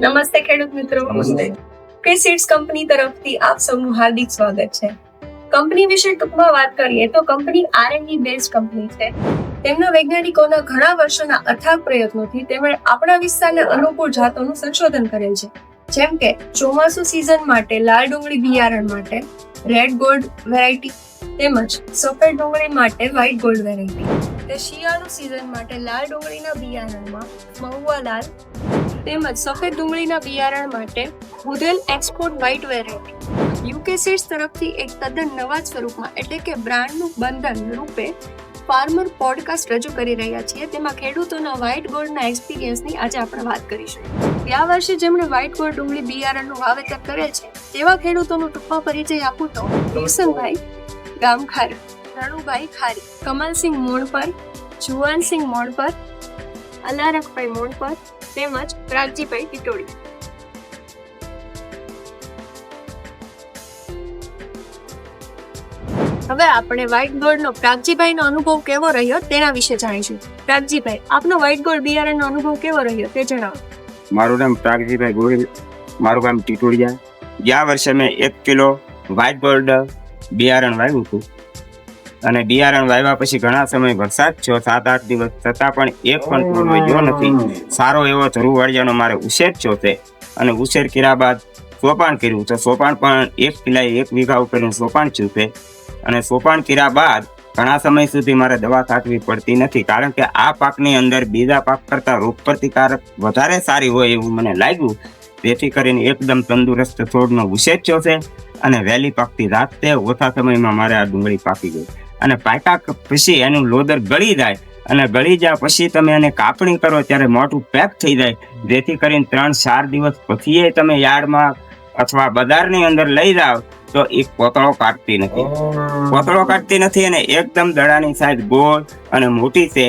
નમસ્તે ખેડૂત મિત્રો. નમસ્તે. કે સીડ્સ કંપની તરફથી આપ સૌનું હાર્દિક સ્વાગત છે. કંપની વિશે ટૂંકમાં વાત કરીએ તો કંપની આરએનડી બેઝ કંપની છે. તેમના વૈજ્ઞાનિકોના ઘણા વર્ષોના અથાગ પ્રયત્નોથી તેમણે આપણા વિસ્તારને અનુકૂળ જાતોનું સંશોધન કરેલ છે. જેમ કે ચોમાસુ સિઝન માટે લાલ ડુંગળી બિયારણ માટે રેડ ગોલ્ડ વેરાયટી તેમજ સફેદ ડુંગળી માટે વ્હાઇટ ગોલ્ડ વેરાયટી તે શિયાળુ સિઝન માટે લાલ ડુંગળીના બિયારણમાં મહુવા લાલ તેમજ સફેદ ડુંગળીના બિયારણ માટે Budhel export white variety UK તરફથી એક તદ્દન નવા સ્વરૂપમાં, એટલે કે બ્રાન્ડનું બંધન રૂપે ફાર્મર પોડકાસ્ટ રજૂ કરી રહ્યા છીએ. તેમાં ખેડૂતોના વ્હાઇટ ગોલ્ડના એક્સપિરિયન્સની આજે આપણે વાત કરીશું. ગયા વર્ષે જેમણે વ્હાઇટ ગોલ્ડ ડુંગળી, બિયારણનું વાવેતર કરેલ છે, તેવા ખેડૂતોનો ટૂંકમાં પરિચય આપું તો કિશનભાઈ ગામખાર, રણુભાઈ ખારી, કમલસિંહ મોણપર, જુવાનસિંહ મોણપર અલારકભાઈ મોણપર તેમજ પ્રાગજીભાઈ ટીટોડી હવે આપણે વ્હાઇટ ગોલ્ડનો પ્રાગજીભાઈનો અનુભવ કેવો રહ્યો તેના વિશે જાણીશું. પ્રાગજીભાઈ આપનો વ્હાઇટ ગોલ્ડ બિયારણનો અનુભવ કેવો રહ્યો તે જણાવો. મારું નામ પ્રાગજીભાઈ ગોહિલ મારું ગામ ટીટોડિયા ગયા વર્ષે મેં એક કિલો વ્હાઇટ ગોલ્ડ બિયારણ વાવ્યું હતું. અને બિયારણ વાવ્યા પછી ઘણા સમય વરસાદ થયો. સાત આઠ દિવસ છતાં પણ એક પણ વધ્યો નથી. સારો એવો ધરુવાળિયાનો મારે ઉછેર થયો છે. અને ઉછેર કર્યા બાદ સોપાણ કર્યું. તો સોપાણ પણ એક પિલાએ એક વીઘા ઉપરનું સોપાણ થયું છે. અને સોપાણ કર્યા બાદ ઘણા સમય સુધી મારે દવા છાંટવી પડતી નથી. કારણ કે આ પાકની અંદર બીજા પાક કરતાં રોગ પ્રતિકારક વધારે સારી હોય એવું મને લાગ્યું. તેથી કરીને એકદમ તંદુરસ્ત છોડનો ઉછેર થયો છે. અને વહેલી પાકતી રાત તે ઓછા સમયમાં મારે આ ડુંગળી પાકી ગઈ. અને પાકા પછી એનું લોદર ગળી જાય. અને ગળી જાય પછી તમે એને કાપણી કરો ત્યારે મોટું પેક થઈ જાય. જેથી કરીને ત્રણ ચાર દિવસ પછી તમે યાર્ડમાં અથવા બજારની અંદર લઈ જાઓ તો એ કોતળો કાઢતી નથી. કોતળો કાઢતી નથી અને એકદમ દડાની સાઈઝ ગોળ અને મોટી છે.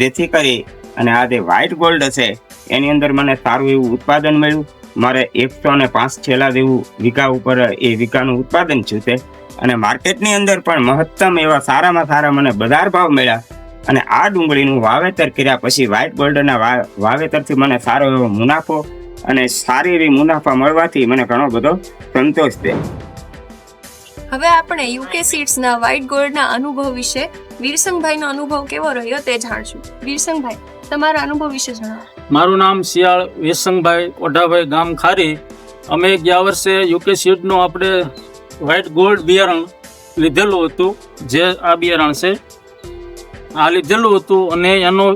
જેથી કરી અને આ જે વ્હાઇટ ગોલ્ડ હશે એની અંદર મને સારું એવું ઉત્પાદન મળ્યું. મારે એકસો ને પાંચ છેલ્લા જેવું વીઘા ઉપર એ વીઘાનું ઉત્પાદન થયું છે. અને માર્કેટની અંદર પણ મહત્તમ એવા સારામાં સારા મને બજાર ભાવ મળ્યા. અને આ ડુંગળીનું વાવેતર કર્યા પછી વ્હાઇટ ગોલ્ડના વાવેતરથી મને સારો એવો મુનાફો અને સારી એવી મુનાફા મળવાથી મને ઘણો બધો સંતોષ છે. હવે આપણે યુકે સીડ્સના વ્હાઇટ ગોલ્ડના અનુભવ વિશે વીરસંગભાઈનો અનુભવ કેવો રહ્યો તે જાણશું. વીરસંગભાઈ, તમારા અનુભવ વિશે જણાવો. મારું નામ શિયાળ વેસંગભાઈ ઓઢાભાઈ ગામ ખારી. અમે ગયા વર્ષે યુકે સીડનું આપણે વ્હાઇટ ગોલ્ડ બિયારણ લીધેલું હતું, જે આ બિયારણ છે. આ લીધેલું હતું અને એનો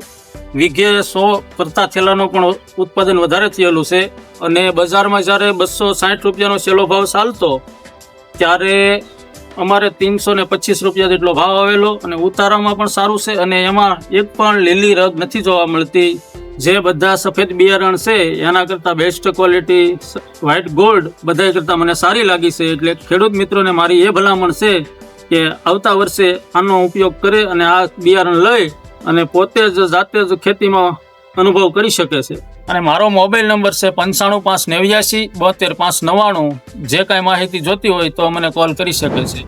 વીઘે સો કરતા થેલાનું પણ ઉત્પાદન વધારે થયેલું છે. અને બજારમાં જ્યારે બસો સાઠ રૂપિયાનો સેલો ભાવ ચાલતો, ત્યારે અમારે તીનસો ને પચીસ રૂપિયા જેટલો ભાવ આવેલો અને ઉતારામાં પણ સારું છે અને એમાં એક પણ લીલી રગ નથી જોવા મળતી. જે બધા સફેદ બિયારણ છે, એના કરતાં બેસ્ટ ક્વોલિટી વ્હાઇટ ગોલ્ડ બધા કરતાં મને સારી લાગી છે. એટલે ખેડૂત મિત્રોને મારી એ ભલામણ છે કે આવતા વર્ષે આનો ઉપયોગ કરે અને આ બિયારણ લઈ અને પોતે જ જાતે જ ખેતીમાં અનુભવ કરી શકે છે. અને મારો મોબાઈલ નંબર છે પંચાણું પાંચ નેવ્યાસી બોતેર પાંચ નવ્વાણું. જે કાંઈ માહિતી જોતી હોય તો મને કોલ કરી શકે છે.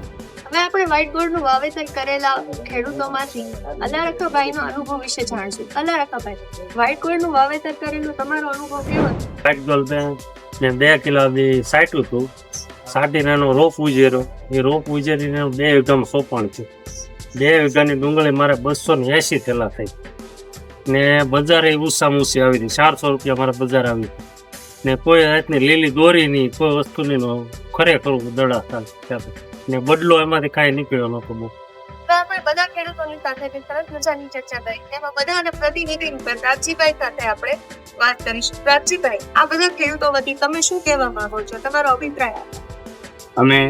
હવે આપણે વ્હાઇટ ગોલ્ડનું વાવેતર કરેલા ખેડૂતોમાંથી અલારકાભાઈનો અનુભવ વિશે જાણશું. અલારકાભાઈ વ્હાઇટ ગોલ્ડનું વાવેતર કરેલું તમારો અનુભવ કેવો હતો? પેટ્રોલ ને બે કિલો બી સાટ્યું હતું. સાટીને એનો રોપ ઉજેરો એ રોપ ઉજેરીને બે એકદમ સોપણ છે બે વીઘાની ડુંગળી મારે બસો ને એસી થેલા થઈ. ને બજારે ઊંચામાં ઊંચી આવી હતી ચારસો રૂપિયા મારા બજાર આવી. ને કોઈ જાતની લીલી દોરી નહીં કોઈ વસ્તુની નો ખરેખર દડા થાય ને બદલો એમાંથી કાંઈ નીકળ્યો નતો બહુ. બધા ખેડૂતોની સાથે સરસ મજાની ચર્ચા કરી. તેમાં બધાના પ્રતિનિધિ પ્રાચીભાઈ સાથે આપણે વાત કરીશું. પ્રાચીભાઈ આ બધા ખેડૂતો વતી તમે શું કહેવા માંગો છો? તમારો અભિપ્રાય? અમે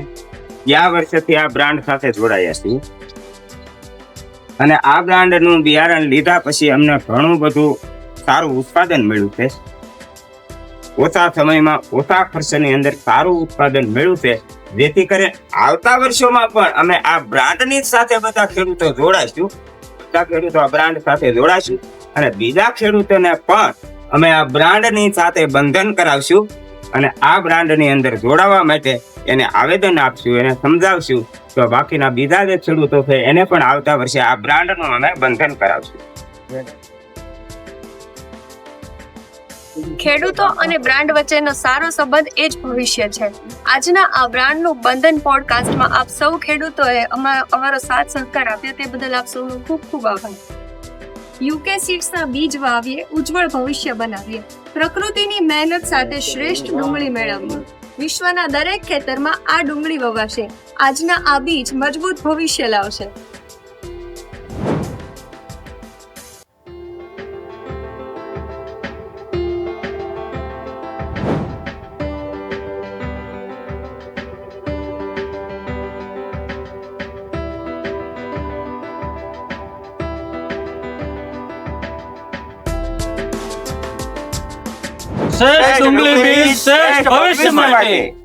ગયા વર્ષથી આ બ્રાન્ડ સાથે જોડાયા છીએ. અને આ બ્રાન્ડનું બિયારણ લીધા પછી અમને ઘણું બધું સારું ઉત્પાદન મળ્યું છે. ઓછા સમયમાં ઓછા ખર્ચની અંદર સારું ઉત્પાદન મળ્યું છે. જેથી કરી આવતા વર્ષોમાં પણ અમે આ બ્રાન્ડની સાથે બધા ખેડૂતો જોડાઈશું. બધા ખેડૂતો આ બ્રાન્ડ સાથે જોડાશું અને બીજા ખેડૂતોને પણ અમે આ બ્રાન્ડની સાથે બંધન કરાવશું અને આ બ્રાન્ડની અંદર જોડાવા માટે એને આવેદન આપશું, એને સમજાવશું તો બાકીના બીજા જે ખેડૂતો છે એને પણ આવતા વર્ષે આ બ્રાન્ડનું અમે બંધન કરાવશું. ખેડૂતો અને બ્રાન્ડ વચ્ચેનો સારો સંબંધ એ જ ભવિષ્ય છે. આજના આ બ્રાન્ડનું બંધન પોડકાસ્ટમાં આપ સૌ ખેડૂતોએ અમા- અમારો સાથ સહકાર આપ્યો તે બદલ આપ સૌનો ખૂબ ખૂબ આભાર. યુકે સીડ્સના બીજ વાવીએ, ઉજ્જવળ ભવિષ્ય બનાવીએ, પ્રકૃતિની મહેનત સાથે શ્રેષ્ઠ ડુંગળી મેળવીએ. વિશ્વના દરેક ખેતરમાં આ ડુંગળી વવાશે. આજના આ બીજ મજબૂત ભવિષ્ય લાવશે. શ્રેષ્ઠ ડુંગળી બીજ શ્રેષ્ઠ ભવિષ્ય માટે.